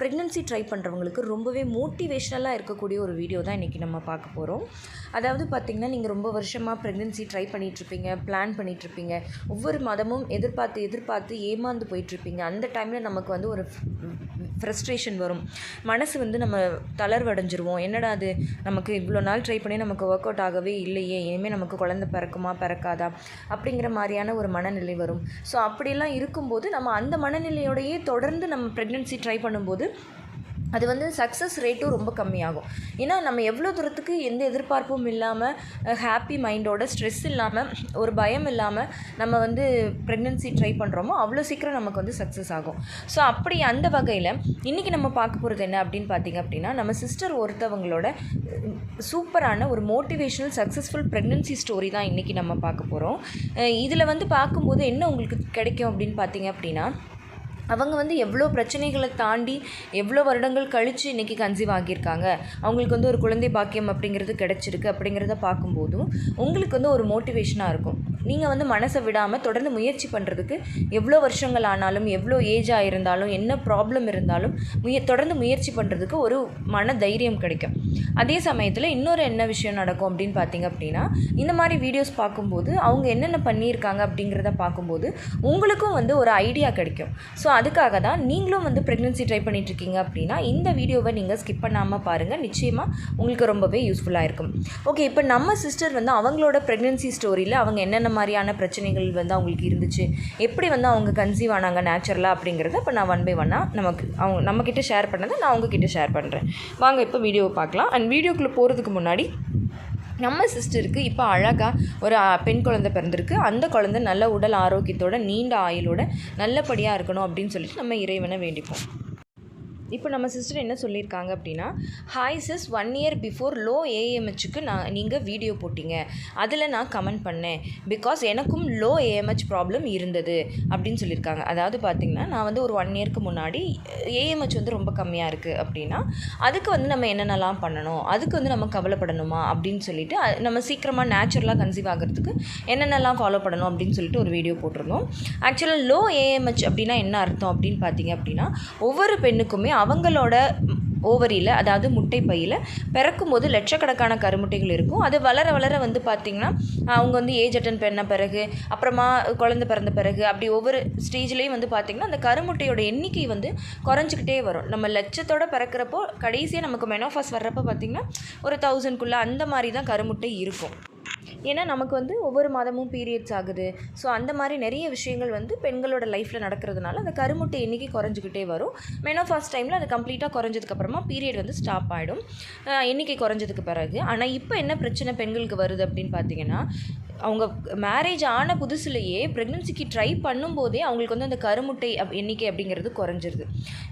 Pregnancy try பண்ணுறவங்களுக்கு ரொம்பவே மோட்டிவேஷ்னலாக இருக்கக்கூடிய ஒரு வீடியோ தான் இன்றைக்கி நம்ம பார்க்க போகிறோம் அதாவது பார்த்திங்கன்னா நீங்கள் ரொம்ப வருஷமாக ப்ரெக்னென்சி ட்ரை பண்ணிகிட்ருப்பீங்க பிளான் பண்ணிகிட்ருப்பீங்க ஒவ்வொரு மாதமும் எதிர்பார்த்து எதிர்பார்த்து ஏமாந்து போயிட்டுருப்பீங்க. அந்த டைமில் நமக்கு வந்து ஒரு ஃப்ரஸ்ட்ரேஷன் வரும். மனசு வந்து நம்ம தளர்வடைஞ்சிருவோம். என்னடா அது? நமக்கு இவ்வளோ நாள் ட்ரை பண்ணி நமக்கு ஒர்க் அவுட் ஆகவே இல்லையே. இனிமேல் நமக்கு குழந்தை பிறக்குமா பிறக்காதா? அப்படிங்கிற மாதிரியான ஒரு மனநிலை வரும். ஸோ அப்படிலாம் இருக்கும்போது நம்ம அந்த மனநிலையோடையே தொடர்ந்து நம்ம ப்ரெக்னென்சி ட்ரை பண்ணும்போது அது வந்து சக்ஸஸ் ரேட்டும் ரொம்ப கம்மியாகும். ஏன்னா நம்ம எவ்வளோ தூரத்துக்கு எந்த எதிர்பார்ப்பும் இல்லாமல் ஹாப்பி மைண்டோட ஸ்ட்ரெஸ் இல்லாமல் ஒரு பயம் இல்லாமல் நம்ம வந்து ப்ரெக்னென்சி ட்ரை பண்ணுறோமோ அவ்வளோ சீக்கிரம் நமக்கு வந்து சக்ஸஸ் ஆகும். ஸோ அப்படி அந்த வகையில் இன்றைக்கி நம்ம பார்க்க போகிறது என்ன அப்படின்னு பார்த்தீங்க அப்படின்னா நம்ம சிஸ்டர் ஒருத்தவங்களோட சூப்பரான ஒரு மோட்டிவேஷனல் சக்ஸஸ்ஃபுல் ப்ரெக்னென்சி ஸ்டோரி தான் இன்றைக்கி நம்ம பார்க்க போகிறோம் இதில் வந்து பார்க்கும்போது என்ன உங்களுக்கு கிடைக்கும் அப்படின்னு பார்த்தீங்க அப்படின்னா அவங்க வந்து எவ்வளோ பிரச்சனைகளை தாண்டி எவ்வளோ வருடங்கள் கழித்து இன்றைக்கி கன்சீவ் ஆகியிருக்காங்க. அவங்களுக்கு வந்து ஒரு குழந்தை பாக்கியம் அப்படிங்கிறது கிடச்சிருக்கு அப்படிங்கிறத பார்க்கும்போதும் உங்களுக்கு வந்து ஒரு மோட்டிவேஷனாக இருக்கும். நீங்கள் வந்து மனசை விடாமல் தொடர்ந்து முயற்சி பண்ணுறதுக்கு எவ்வளோ வருஷங்கள் ஆனாலும் எவ்வளோ ஏஜாக இருந்தாலும் என்ன ப்ராப்ளம் இருந்தாலும் முய தொடர்ந்து முயற்சி பண்ணுறதுக்கு ஒரு மன தைரியம் கிடைக்கும். அதே சமயத்தில் இன்னொரு என்ன விஷயம் நடக்கும் அப்படின்னு பார்த்தீங்க அப்படின்னா இந்த மாதிரி வீடியோஸ் பார்க்கும்போது அவங்க என்னென்ன பண்ணியிருக்காங்க அப்படிங்கிறத பார்க்கும்போது உங்களுக்கும் வந்து ஒரு ஐடியா கிடைக்கும். ஸோ அதுக்காக தான் நீங்களும் வந்து ப்ரெக்னென்சி ட்ரை பண்ணிகிட்ருக்கீங்க அப்படின்னா இந்த வீடியோவை நீங்கள் ஸ்கிப் பண்ணாமல் பாருங்கள் நிச்சயமாக உங்களுக்கு ரொம்பவே யூஸ்ஃபுல்லாக இருக்கும். ஓகே இப்போ நம்ம சிஸ்டர் வந்து அவங்களோட ப்ரெக்னென்சி ஸ்டோரியில் அவங்க என்னென்ன மாதிரியான பிரச்சனைகள் வந்து அவங்களுக்கு இருந்துச்சு. எப்படி வந்து அவங்க கன்சீவ் ஆனாங்க நேச்சுரலாக அப்படிங்கிறத இப்போ நான் ஒன் பை ஒன்னாக நமக்கு அவங்க நம்மக்கிட்ட ஷேர் பண்ணதை நான் அவங்கக்கிட்ட ஷேர் பண்ணுறேன் வாங்க இப்போ வீடியோவை பார்க்கலாம். அண்ட் வீடியோக்குள்ளே போகிறதுக்கு முன்னாடி நம்ம சிஸ்டருக்கு இப்போ அழகாக ஒரு பெண் குழந்தை பிறந்திருக்கு. அந்த குழந்தை நல்ல உடல் ஆரோக்கியத்தோட நீண்ட ஆயுளோட நல்லபடியாக இருக்கணும் அப்படின்னு சொல்லிட்டு நம்ம இறைவனை வேண்டிப்போம். இப்போ நம்ம சிஸ்டர் என்ன சொல்லியிருக்காங்க அப்படின்னா hi sis one year before low ஏஎம்ஹெச்சுக்கு நான் நீங்கள் வீடியோ போட்டிங்க. அதில் நான் கமெண்ட் பண்ணேன். பிகாஸ் எனக்கும் லோ ஏஎம்ஹெச் ப்ராப்ளம் இருந்தது. அப்படின்னு சொல்லியிருக்காங்க. அதாவது பார்த்திங்கன்னா நான் வந்து ஒரு ஒன் இயர்க்கு முன்னாடி ஏஎம்ஹெச் வந்து ரொம்ப கம்மியாக இருக்குது அப்படின்னா அதுக்கு வந்து நம்ம என்னென்னலாம் பண்ணணும்? அதுக்கு வந்து நம்ம கவலைப்படணுமா? அப்படின்னு சொல்லிட்டு நம்ம சீக்கிரமாக நேச்சுரலாக கன்சீவ் ஆகிறதுக்கு என்னென்னலாம் ஃபாலோ பண்ணணும்? அப்படின்னு சொல்லிட்டு ஒரு வீடியோ போட்டிருந்தோம். ஆக்சுவலாக லோ ஏஎம்ஹெச் அப்படின்னா என்ன அர்த்தம் அப்படின்னு பார்த்தீங்க அப்படின்னா ஒவ்வொரு பெண்ணுக்குமே அவங்களோட ஓவரியில் அதாவது முட்டை பையில் பிறக்கும்போது லட்சக்கணக்கான கருமுட்டைகள் இருக்கும். அது வளர வளர வந்து பார்த்திங்கன்னா அவங்க வந்து ஏஜ் அட்டன் பண்ண பிறகு அப்புறமா குழந்தை பிறந்த பிறகு அப்படி ஒவ்வொரு ஸ்டேஜ்லேயும் வந்து பார்த்திங்கன்னா அந்த கருமுட்டையோட எண்ணிக்கை வந்து குறைஞ்சிக்கிட்டே வரும். நம்ம லட்சத்தோட பிறக்கிறப்போ கடைசியாக நமக்கு மெனோஃபாஸ் வர்றப்போ பார்த்திங்கன்னா ஒரு தௌசண்ட்குள்ளே அந்த மாதிரி தான் கருமுட்டை இருக்கும். ஏன்னா நமக்கு வந்து ஒவ்வொரு மாதமும் பீரியட்ஸ் ஆகுது. ஸோ அந்த மாதிரி நிறைய விஷயங்கள் வந்து பெண்களோட லைஃப்பில் நடக்கிறதுனால அந்த கருமுட்டை எண்ணிக்கை குறைஞ்சிக்கிட்டே வரும். மெனோஃபாஸ் டைமில் அது கம்ப்ளீட்டாக குறைஞ்சதுக்கப்புறமா பீரியட் வந்து ஸ்டாப் ஆகிடும் எண்ணிக்கை குறைஞ்சதுக்கு பிறகு. ஆனால் இப்போ என்ன பிரச்சனை பெண்களுக்கு வருது அப்படின்னு பார்த்தீங்கன்னா அவங்க மேரேஜ் ஆன புதுசுலேயே ப்ரெக்னென்சிக்கு ட்ரை பண்ணும்போதே அவங்களுக்கு வந்து அந்த கருமுட்டை அப் எண்ணிக்கை அப்படிங்கிறது குறைஞ்சிருது.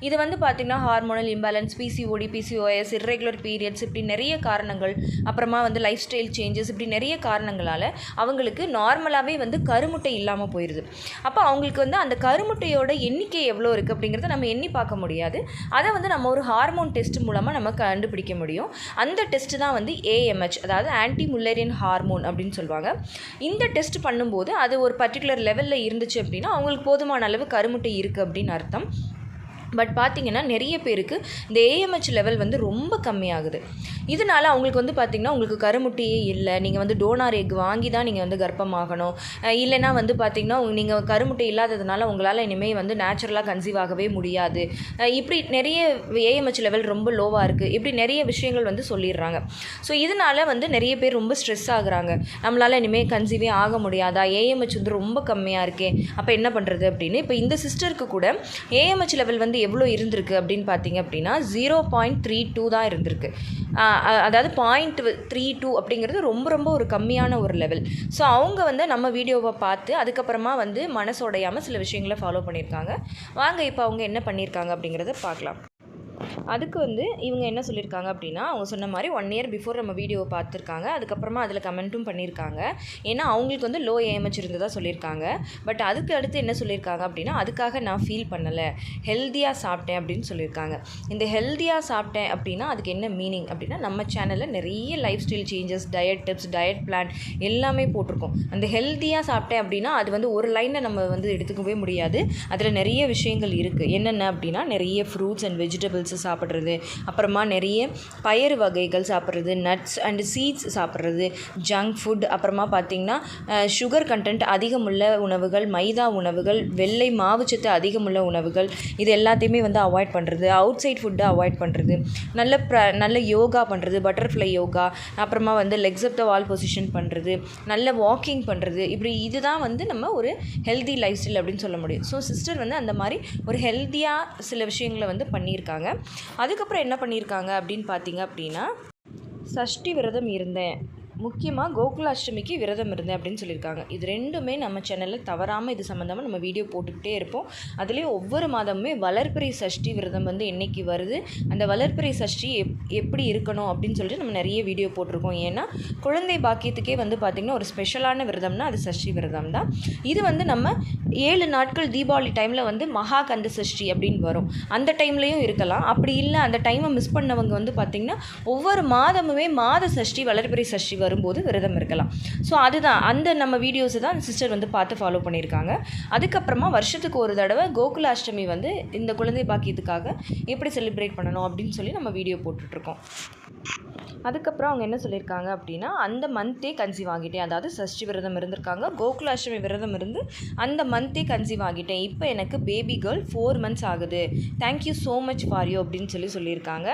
இது வந்து பார்த்திங்கன்னா hormonal imbalance PCOD PCOS irregular periods இப்படி நிறைய காரணங்கள் அப்புறமா வந்து லைஃப் ஸ்டைல் சேஞ்சஸ் இப்படி நிறைய காரணங்களால் அவங்களுக்கு நார்மலாகவே வந்து கருமுட்டை இல்லாமல் போயிடுது அப்போ அவங்களுக்கு வந்து அந்த கருமுட்டையோட எண்ணிக்கை எவ்வளோ இருக்குது அப்படிங்கிறத நம்ம எண்ணி பார்க்க முடியாது. அதை வந்து நம்ம ஒரு ஹார்மோன் டெஸ்ட் மூலமாக நம்ம கண்டுபிடிக்க முடியும். அந்த டெஸ்ட்டு தான் வந்து ஏஎம்ஹெச் அதாவது ஆன்டி முல்லேரியன் ஹார்மோன் அப்படின்னு சொல்லுவாங்க. இந்த டெஸ்ட் பண்ணும்போது அது ஒரு பர்டிகுலர் லெவலில் இருந்துச்சு அப்படின்னா அவங்களுக்கு போதுமான அளவு கருமுட்டை இருக்குது அப்படின்னு அர்த்தம். பட் பார்த்திங்கன்னா நிறைய பேருக்கு இந்த ஏஎம்ஹெச் லெவல் வந்து ரொம்ப கம்மியாகுது. இதனால் அவங்களுக்கு வந்து பார்த்திங்கன்னா உங்களுக்கு கருமுட்டியே இல்லை. நீங்கள் வந்து டோனார் எக் வாங்கி தான் நீங்கள் வந்து கர்ப்பமாகணும். இல்லைனா வந்து பார்த்திங்கன்னா நீங்கள் கருமுட்டை இல்லாததுனால உங்களால் இனிமேல் வந்து நேச்சுரலாக கன்சீவ் ஆகவே முடியாது. இப்படி நிறைய ஏஎம்ஹெச் லெவல் ரொம்ப லோவாக இருக்குது இப்படி நிறைய விஷயங்கள் வந்து சொல்லிடுறாங்க. ஸோ இதனால் வந்து நிறைய பேர் ரொம்ப ஸ்ட்ரெஸ் ஆகுறாங்க. நம்மளால் இனிமேல் கன்சீவே ஆக முடியாதா? ஏஎம்ஹெச் வந்து ரொம்ப கம்மியாக இருக்கே. அப்போ என்ன பண்ணுறது அப்படின்னு இப்போ இந்த சிஸ்டருக்கு கூட ஏஎம்ஹெச் லெவல் வந்து எவ்வளோ இருந்திருக்கு அப்படின்னு பார்த்தீங்க அப்படின்னா ஜீரோ பாயிண்ட் த்ரீ டூ தான் இருந்திருக்கு. அதாவது பாயிண்ட் த்ரீ டூ அப்படிங்கிறது ரொம்ப ரொம்ப ஒரு கம்மியான ஒரு லெவல் ஸோ அவங்க வந்து நம்ம வீடியோவை பார்த்து அதுக்கப்புறமா வந்து மனசோடையாமல் சில விஷயங்களை ஃபாலோ பண்ணியிருக்காங்க. வாங்க இப்போ அவங்க என்ன பண்ணியிருக்காங்க அப்படிங்கிறத பார்க்கலாம். அதுக்கு வந்து இவங்க என்ன சொல்லியிருக்காங்க அப்படின்னா அவங்க சொன்ன மாதிரி ஒன் இயர் பிஃபோர் நம்ம வீடியோவை பார்த்துருக்காங்க. அதுக்கப்புறமா அதில் கமெண்ட்டும் பண்ணியிருக்காங்க. ஏன்னா அவங்களுக்கு வந்து லோ ஏமச் இருந்ததாக சொல்லியிருக்காங்க. பட் அதுக்கு அடுத்து என்ன சொல்லியிருக்காங்க அப்படின்னா அதுக்காக நான் ஃபீல் பண்ணலை. ஹெல்த்தியாக சாப்பிட்டேன் அப்படின்னு சொல்லியிருக்காங்க. இந்த ஹெல்த்தியாக சாப்பிட்டேன் அப்படின்னா அதுக்கு என்ன மீனிங் அப்படின்னா நம்ம சேனலில் நிறைய lifestyle changes diet tips diet plan எல்லாமே போட்டிருக்கோம். அந்த ஹெல்த்தியாக சாப்பிட்டேன் அப்படின்னா அது வந்து ஒரு லைனில் நம்ம வந்து எடுத்துக்கவே முடியாது. அதில் நிறைய விஷயங்கள் இருக்குது என்னென்ன அப்படின்னா நிறைய ஃப்ரூட்ஸ் அண்ட் வெஜிடபிள்ஸ் சாப்பிட்றது அப்புறமா நிறைய பயறு வகைகள் சாப்பிட்றது நட்ஸ் அண்ட் சீட்ஸ் சாப்பிட்றது ஜங்க் ஃபுட் அப்புறமா பார்த்திங்கன்னா சுகர் கண்டென்ட் அதிகமுள்ள உணவுகள் மைதா உணவுகள் வெள்ளை மாவுச்சத்து அதிகமுள்ள உணவுகள் இது எல்லாத்தையுமே வந்து அவாய்ட் பண்ணுறது அவுட் சைட் ஃபுட்டை அவாய்ட் பண்ணுறது நல்ல ப்ர நல்ல யோகா பண்ணுறது பட்டர்ஃப்ளை யோகா அப்புறமா வந்து லெக்ஸ் அப் த வால் பொசிஷன் பண்ணுறது நல்ல வாக்கிங் பண்ணுறது இப்படி இதுதான் வந்து நம்ம ஒரு ஹெல்தி லைஃப் ஸ்டைல் அப்படின்னு சொல்ல முடியும். ஸோ சிஸ்டர் வந்து அந்த மாதிரி ஒரு ஹெல்த்தியாக சில விஷயங்களை வந்து பண்ணியிருக்காங்க. அதுக்கப்புறம் என்ன பண்ணியிருக்காங்க அப்படின்னு பார்த்தீங்க அப்படின்னா சஷ்டி விரதம் இருந்தேன். முக்கியமாக கோகுலாஷ்டமிக்கு விரதம் இருந்தேன் அப்படின்னு சொல்லியிருக்காங்க. இது ரெண்டுமே நம்ம சேனலில் தவறாமல் இது சம்மந்தமாக நம்ம வீடியோ போட்டுக்கிட்டே இருப்போம். அதுலேயும் ஒவ்வொரு மாதமுமே வளர்பிறை சஷ்டி விரதம் வந்து என்றைக்கு வருது அந்த வளர்பிறை சஷ்டி எப் எப்படி இருக்கணும் அப்படின்னு சொல்லிட்டு நம்ம நிறைய வீடியோ போட்டிருக்கோம். ஏன்னா குழந்தை பாக்கியத்துக்கே வந்து பார்த்திங்கன்னா ஒரு ஸ்பெஷலான விரதம்னா அது சஷ்டி விரதம் தான். இது வந்து நம்ம ஏழு நாட்கள் தீபாவளி டைமில் வந்து மகா கந்த சஷ்டி அப்படின்னு வரும். அந்த டைம்லேயும் இருக்கலாம். அப்படி இல்லை அந்த டைமை மிஸ் பண்ணவங்க வந்து பார்த்திங்கன்னா ஒவ்வொரு மாதமுமே மாத சஷ்டி வளர்பிறை சஷ்டி வரும்போது விரதம் இருக்கலாம். ஸோ அதுதான். அந்த நம்ம வீடியோஸை தான் சிஸ்டர் வந்து பார்த்து ஃபாலோ பண்ணியிருக்காங்க. அதுக்கப்புறமா வருஷத்துக்கு ஒரு தடவை கோகுலாஷ்டமி வந்து இந்த குழந்தை பாக்கியத்துக்காக எப்படி செலிப்ரேட் பண்ணணும் அப்படின்னு சொல்லி நம்ம வீடியோ போட்டுட்ருக்கோம். அதுக்கப்புறம் அவங்க என்ன சொல்லியிருக்காங்க அப்படின்னா அந்த மந்த்தே கன்சீவ் ஆகிட்டேன் அதாவது சஷ்டி விரதம் இருந்திருக்காங்க கோகுலாஷ்டமி விரதம் இருந்து அந்த மந்த்தே கன்சீவ் ஆகிட்டேன் இப்போ எனக்கு பேபி கேர்ள் ஃபோர் மந்த்ஸ் ஆகுது. Thank you so much for you அப்படின்னு சொல்லி சொல்லியிருக்காங்க.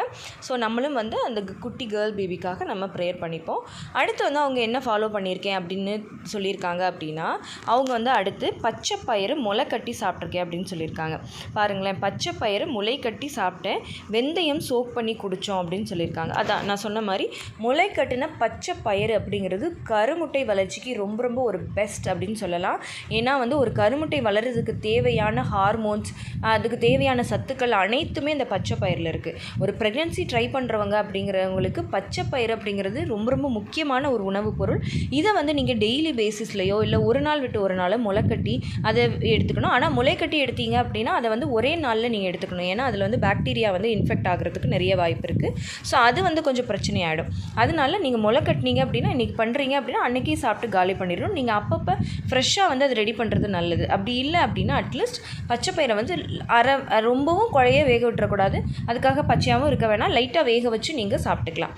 ஸோ நம்மளும் வந்து அந்த குட்டி கேர்ள் பேபிக்காக நம்ம ப்ரேயர் பண்ணிப்போம். அடுத்து வந்து அவங்க என்ன ஃபாலோ பண்ணியிருக்கேன் அப்படின்னு சொல்லியிருக்காங்க அப்படின்னா அவங்க வந்து அடுத்து பச்சை பயிறு முளை கட்டி சாப்பிட்ருக்கேன் அப்படின்னு சொல்லியிருக்காங்க. பாருங்களேன் பச்சை பயிறு முளை கட்டி சாப்பிட்டேன். வெந்தயம் சோக் பண்ணி குடித்தோம் அப்படின்னு சொல்லியிருக்காங்க. அதான் நான் சொன்ன மாதிரி முளை கட்டின பச்சை பயிறு அப்படிங்கிறது கருமுட்டை வளர்ச்சிக்கு ரொம்ப ரொம்ப ஒரு பெஸ்ட் அப்படின்னு சொல்லலாம். ஏன்னா வந்து ஒரு கருமுட்டை வளர்கிறதுக்கு தேவையான ஹார்மோன்ஸ் அதுக்கு தேவையான சத்துக்கள் அனைத்துமே இந்த பச்சை பயிரில் இருக்குது ஒரு ப்ரெக்னென்சி ட்ரை பண்ணுறவங்க அப்படிங்கிறவங்களுக்கு பச்சை பயிறு அப்படிங்கிறது ரொம்ப ரொம்ப முக்கியமான ஒரு உணவுப் பொருள். இதை வந்து நீங்கள் டெய்லி பேசிஸ்லையோ இல்லை ஒரு நாள் விட்டு ஒரு நாள் முளைக்கட்டி அதை எடுத்துக்கணும். ஆனால் முளைக்கட்டி எடுத்தீங்க அப்படின்னா அதை வந்து ஒரே நாளில் நீங்கள் எடுத்துக்கணும். ஏன்னா அதில் வந்து பாக்டீரியா வந்து இன்ஃபெக்ட் ஆகிறதுக்கு நிறைய வாய்ப்பு இருக்குது ஸோ அது வந்து கொஞ்சம் பிரச்சனையாக ஆகிடும் அதனால நீங்கள் முளை கட்டினீங்க அப்படின்னா இன்றைக்கி பண்ணுறீங்க அப்படின்னா அன்றைக்கே சாப்பிட்டு காலி பண்ணிடணும். நீங்கள் அப்பப்போ ஃப்ரெஷ்ஷாக வந்து அது ரெடி பண்ணுறது நல்லது. அப்படி இல்லை அப்படின்னா அட்லீஸ்ட் பச்சை பயிரை வந்து அரை ரொம்பவும் குழைய வேக விட்டுறக்கூடாது. அதுக்காக பச்சையாகவும் இருக்க வேணாம். லைட்டாக வேக வச்சு நீங்கள் சாப்பிட்டுக்கலாம்.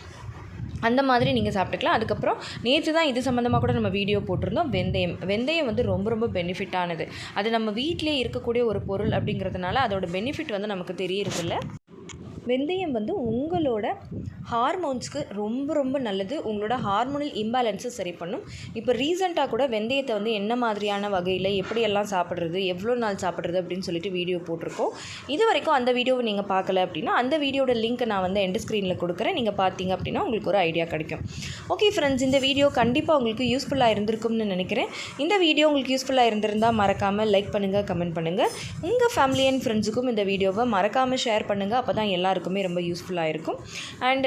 அந்த மாதிரி நீங்கள் சாப்பிட்டுக்கலாம். அதுக்கப்புறம் நேற்று தான் இது சம்மந்தமாக கூட நம்ம வீடியோ போட்டிருந்தோம். வெந்தயம். வெந்தயம் வந்து ரொம்ப ரொம்ப பெனிஃபிட்டானது அது நம்ம வீட்டிலே இருக்கக்கூடிய ஒரு பொருள் அப்படிங்கிறதுனால அதோட பெனிஃபிட் வந்து நமக்கு தெரியறதில்ல. வெந்தயம் வந்து உங்களோட ஹார்மோன்ஸ்க்கு ரொம்ப ரொம்ப நல்லது. உங்களோட ஹார்மோனல் இம்பேலன்ஸை சரி பண்ணும். இப்போ ரீசெண்டாக கூட வெந்தயத்தை வந்து என்ன மாதிரியான வகையில் எப்படியெல்லாம் சாப்பிட்றது எவ்வளோ நாள் சாப்பிட்றது அப்படின்னு சொல்லிட்டு வீடியோ போட்டிருக்கோம். இது வரைக்கும் அந்த வீடியோவை நீங்கள் பார்க்கல அப்படின்னா அந்த வீடியோட லிங்க்கை நான் வந்து எண்ட் ஸ்க்ரீனில் கொடுக்குறேன். நீங்கள் பார்த்தீங்க அப்படின்னா உங்களுக்கு ஒரு ஐடியா கிடைக்கும். ஓகே ஃப்ரெண்ட்ஸ் இந்த வீடியோ கண்டிப்பாக உங்களுக்கு யூஸ்ஃபுல்லாக இருந்திருக்கும்னு நினைக்கிறேன். இந்த வீடியோ உங்களுக்கு யூஸ்ஃபுல்லாக இருந்திருந்தால் மறக்காமல் லைக் பண்ணுங்கள் கமெண்ட் பண்ணுங்கள் உங்கள் ஃபேமிலி அண்ட் ஃப்ரெண்ட்ஸுக்கும் இந்த வீடியோவை மறக்காமல் ஷேர் பண்ணுங்கள் அப்போ தான் எல்லாருக்குமே ரொம்ப யூஸ்ஃபுல்லாக இருக்கும். அண்ட்